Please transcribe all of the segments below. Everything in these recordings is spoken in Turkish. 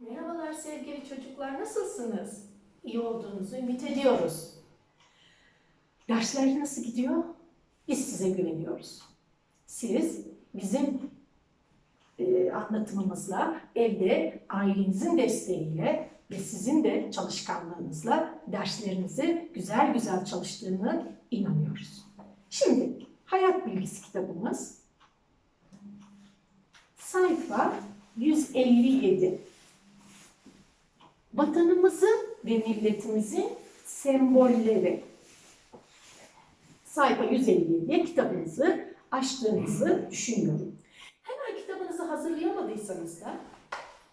Merhabalar sevgili çocuklar, nasılsınız? İyi olduğunuzu ümit ediyoruz. Dersler nasıl gidiyor? Biz size güveniyoruz. Siz bizim e, anlatımımızla, evde ailenizin desteğiyle ve sizin de çalışkanlığınızla derslerinizi güzel güzel çalıştığını inanıyoruz. Şimdi hayat bilgisi kitabımız sayfa 157 vatanımızın ve milletimizin sembolleri. Sayfa 157'ye kitabınızı açtığınızı düşünüyorum. Hemen kitabınızı hazırlayamadıysanız da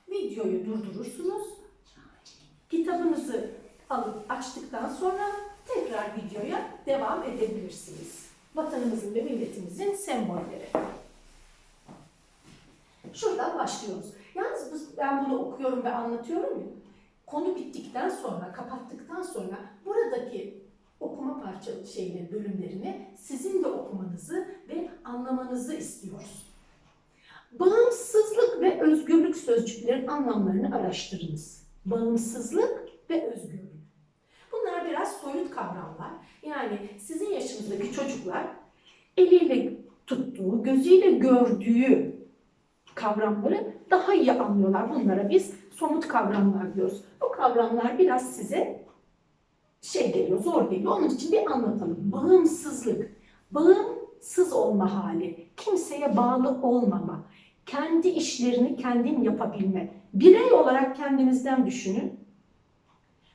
videoyu durdurursunuz. Kitabınızı alıp açtıktan sonra tekrar videoya devam edebilirsiniz. Vatanımızın ve milletimizin sembolleri. Şuradan başlıyoruz. Yalnız ben bunu okuyorum ve anlatıyorum ya. Konu bittikten sonra, kapattıktan sonra buradaki okuma parça şeyleri, bölümlerini sizin de okumanızı ve anlamanızı istiyoruz. Bağımsızlık ve özgürlük sözcüklerin anlamlarını araştırınız. Bağımsızlık ve özgürlük. Bunlar biraz soyut kavramlar. Yani sizin yaşınızdaki çocuklar eliyle tuttuğu, gözüyle gördüğü kavramları daha iyi anlıyorlar. Bunlara biz somut kavramlar diyoruz. Bu kavramlar biraz size şey geliyor, zor geliyor. Onun için bir anlatalım. Bağımsızlık, bağımsız olma hali, kimseye bağlı olmama, kendi işlerini kendin yapabilme. Birey olarak kendinizden düşünün.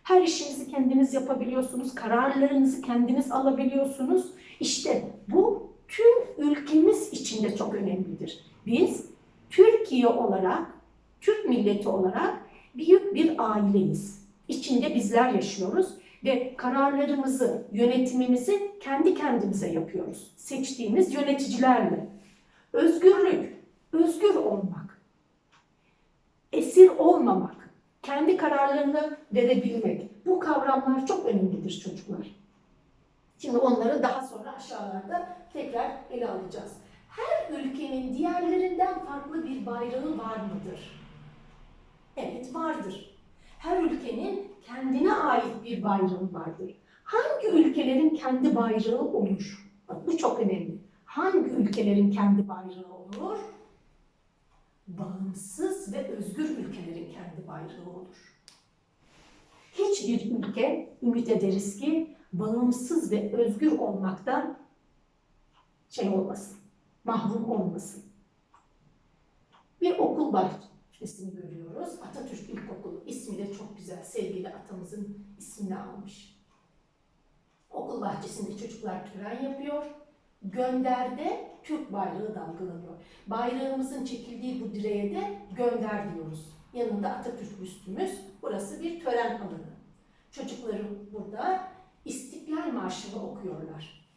Her işinizi kendiniz yapabiliyorsunuz, kararlarınızı kendiniz alabiliyorsunuz. İşte bu tüm ülkemiz için de çok önemlidir. Biz Türkiye olarak, Türk milleti olarak büyük bir aileyiz. İçinde bizler yaşıyoruz ve kararlarımızı, yönetimimizi kendi kendimize yapıyoruz. Seçtiğimiz yöneticilerle. Özgürlük, özgür olmak, esir olmamak, kendi kararlarını verebilmek. Bu kavramlar çok önemlidir çocuklar. Şimdi onları daha sonra aşağılarda tekrar ele alacağız. Her ülkenin diğerlerinden farklı bir bayrağı var mıdır? Evet vardır. Her ülkenin kendine ait bir bayrağı vardır. Hangi ülkelerin kendi bayrağı olur? Bak bu çok önemli. Hangi ülkelerin kendi bayrağı olur? Bağımsız ve özgür ülkelerin kendi bayrağı olur. Hiçbir ülke ümit ederiz ki bağımsız ve özgür olmaktan şey olmasın, mahrum olmasın. Bir okul bahçesini görüyoruz. Atatürk İlkokulu. İsmi de çok güzel. Sevgili atamızın ismini almış. Okul bahçesinde çocuklar tören yapıyor. Gönder'de Türk bayrağı dalgalanıyor. Bayrağımızın çekildiği bu direğe de gönder diyoruz. Yanında Atatürk büstümüz. Burası bir tören alanı. Çocuklarım burada İstiklal Marşı'nı okuyorlar.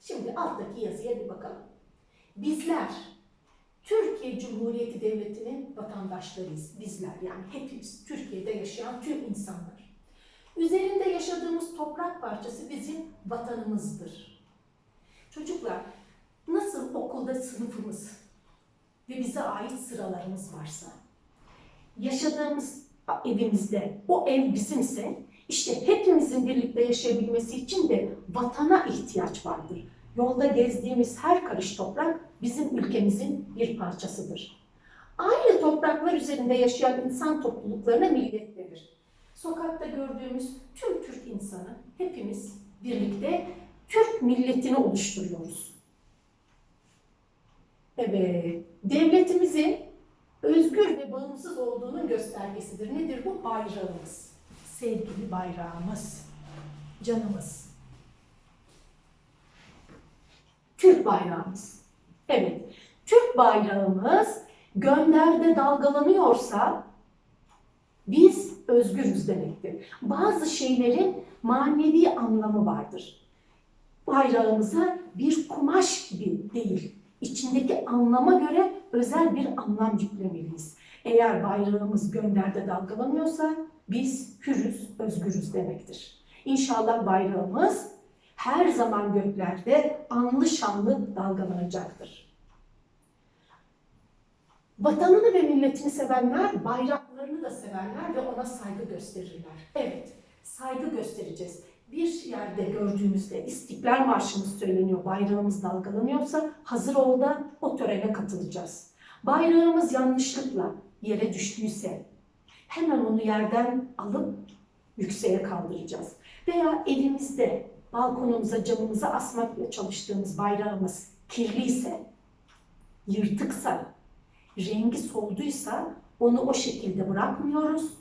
Şimdi alttaki yazıya bir bakalım. Bizler Türkiye Cumhuriyeti Devleti'nin vatandaşlarıyız. Bizler yani hepimiz Türkiye'de yaşayan tüm insanlar. Üzerinde yaşadığımız toprak parçası bizim vatanımızdır. Çocuklar nasıl okulda sınıfımız ve bize ait sıralarımız varsa, yaşadığımız evimizde o ev bizimse işte hepimizin birlikte yaşayabilmesi için de vatana ihtiyaç vardır. Yolda gezdiğimiz her karış toprak bizim ülkemizin bir parçasıdır. Aynı topraklar üzerinde yaşayan insan topluluklarına millet denir. Sokakta gördüğümüz tüm Türk insanı hepimiz birlikte Türk milletini oluşturuyoruz. Evet, devletimizin özgür ve bağımsız olduğunun göstergesidir. Nedir bu? Bayrağımız. Sevgili bayrağımız, canımız. Türk bayrağımız. Evet, Türk bayrağımız gönderde dalgalanıyorsa biz özgürüz demektir. Bazı şeylerin manevi anlamı vardır. Bayrağımıza bir kumaş gibi değil, içindeki anlama göre özel bir anlam yüklemeliyiz. Eğer bayrağımız gönderde dalgalanıyorsa biz hürüz, özgürüz demektir. İnşallah bayrağımız her zaman göklerde anlı şanlı dalgalanacaktır. Vatanını ve milletini sevenler, bayraklarını da severler ve ona saygı gösterirler. Evet, saygı göstereceğiz. Bir yerde gördüğümüzde İstiklal Marşımız söyleniyor, bayrağımız dalgalanıyorsa hazır ol da o törene katılacağız. Bayrağımız yanlışlıkla yere düştüyse hemen onu yerden alıp yükseğe kaldıracağız. Veya evimizde balkonumuza, camımıza asmakla çalıştığımız bayrağımız kirliyse, yırtıksa, rengi solduysa onu o şekilde bırakmıyoruz.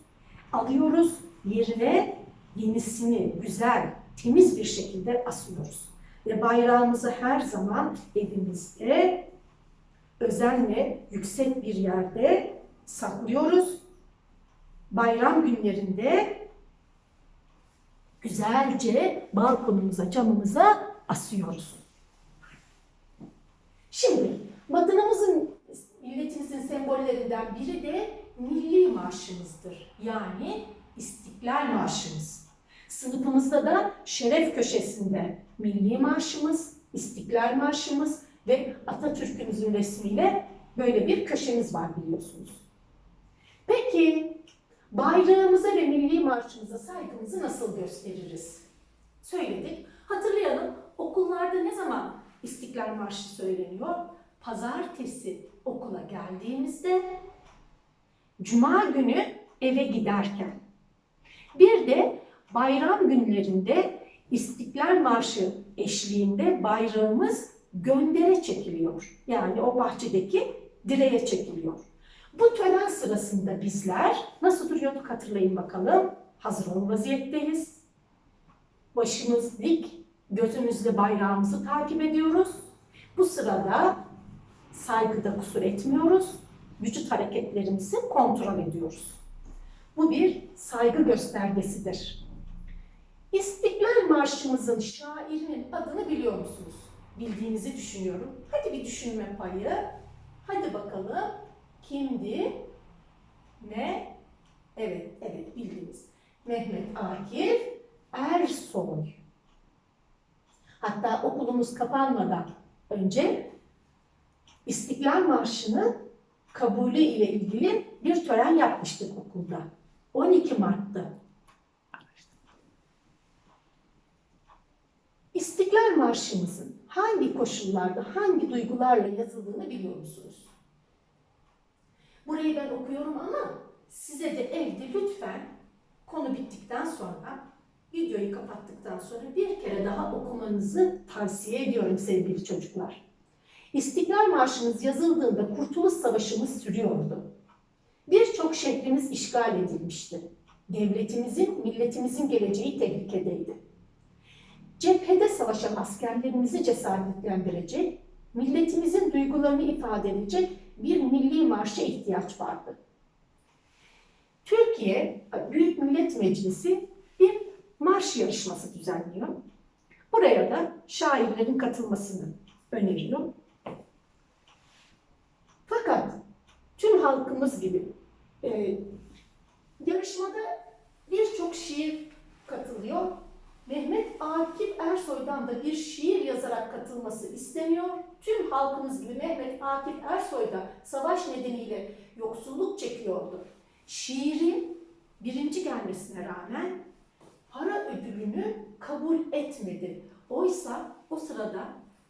Alıyoruz yerine yenisini güzel, temiz bir şekilde asıyoruz. Ve bayrağımızı her zaman evimizde özenle yüksek bir yerde saklıyoruz. Bayram günlerinde güzelce balkonumuza, camımıza asıyoruz. Şimdi vatanımızın, milletimizin sembollerinden biri de milli marşımızdır. Yani İstiklal Marşımız. Sınıfımızda da şeref köşesinde milli marşımız, İstiklal Marşımız ve Atatürk'ümüzün resmiyle böyle bir köşemiz var biliyorsunuz. Peki bayrağımıza ve milli marşımıza saygımızı nasıl gösteririz? Söyledik. Hatırlayalım okullarda ne zaman İstiklal Marşı söyleniyor? Pazartesi okula geldiğimizde, cuma günü eve giderken. Bir de bayram günlerinde İstiklal Marşı eşliğinde bayrağımız göndere çekiliyor. Yani o bahçedeki direğe çekiliyor. Bu tören sırasında bizler nasıl duruyorduk hatırlayın bakalım. Hazır ol vaziyetteyiz. Başımız dik, gözümüzle bayrağımızı takip ediyoruz. Bu sırada saygıda kusur etmiyoruz. Vücut hareketlerimizi kontrol ediyoruz. Bu bir saygı göstergesidir. İstiklal Marşımızın şairinin adını biliyor musunuz? Bildiğinizi düşünüyorum. Hadi bir düşünme payı. Hadi bakalım. Kimdi? Ne? Evet, evet bildiniz. Mehmet Akif Ersoy. Hatta okulumuz kapanmadan önce İstiklal Marşı'nın kabulü ile ilgili bir tören yapmıştık okulda. 12 Mart'ta. İstiklal Marşımızın hangi koşullarda, hangi duygularla yazıldığını biliyor musunuz? Burayı ben okuyorum ama size de evde lütfen konu bittikten sonra, videoyu kapattıktan sonra bir kere daha okumanızı tavsiye ediyorum sevgili çocuklar. İstiklal Marşımız yazıldığında Kurtuluş Savaşımız sürüyordu. Birçok şehrimiz işgal edilmişti. Devletimizin, milletimizin geleceği tehlikedeydi. Cephede savaşan askerlerimizi cesaretlendirecek, milletimizin duygularını ifade edecek bir milli marşa ihtiyaç vardı. Türkiye Büyük Millet Meclisi bir marş yarışması düzenliyor. Buraya da şairlerin katılmasını öneriyor. Fakat tüm halkımız gibi e, yarışmada birçok şiir katılıyor. Mehmet Akif Ersoy'dan da bir şiir yazarak katılması isteniyor. Tüm halkımız gibi Mehmet Akif Ersoy da savaş nedeniyle yoksulluk çekiyordu. Şiirin birinci gelmesine rağmen para ödülünü kabul etmedi. Oysa o sırada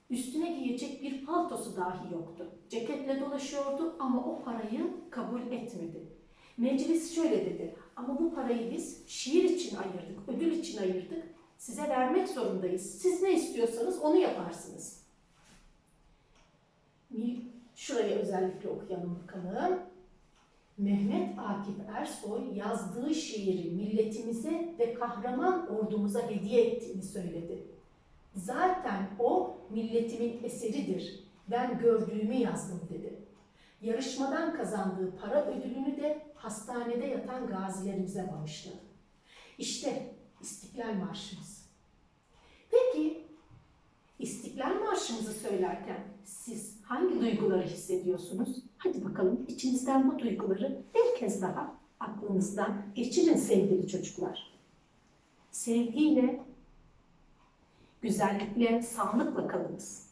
üstüne giyecek bir paltosu dahi yoktu. Ceketle dolaşıyordu ama o parayı kabul etmedi. Meclis şöyle dedi, ama bu parayı biz şiir için ayırdık, ödül için ayırdık. Size vermek zorundayız. Siz ne istiyorsanız onu yaparsınız. Şurayı özellikle okuyalım bakalım. Mehmet Akif Ersoy yazdığı şiiri milletimize ve kahraman ordumuza hediye ettiğini söyledi. Zaten o milletimin eseridir. Ben gördüğümü yazdım dedi. Yarışmadan kazandığı para ödülünü de hastanede yatan gazilerimize bağışladı. İşte İstiklal Marşımız. Peki İstiklal Marşımızı söylerken siz hangi duyguları hissediyorsunuz? Hadi bakalım içinizden bu duyguları bir kez daha aklınızdan geçirin sevgili çocuklar. Sevgiyle, güzellikle, sağlıkla kalınız.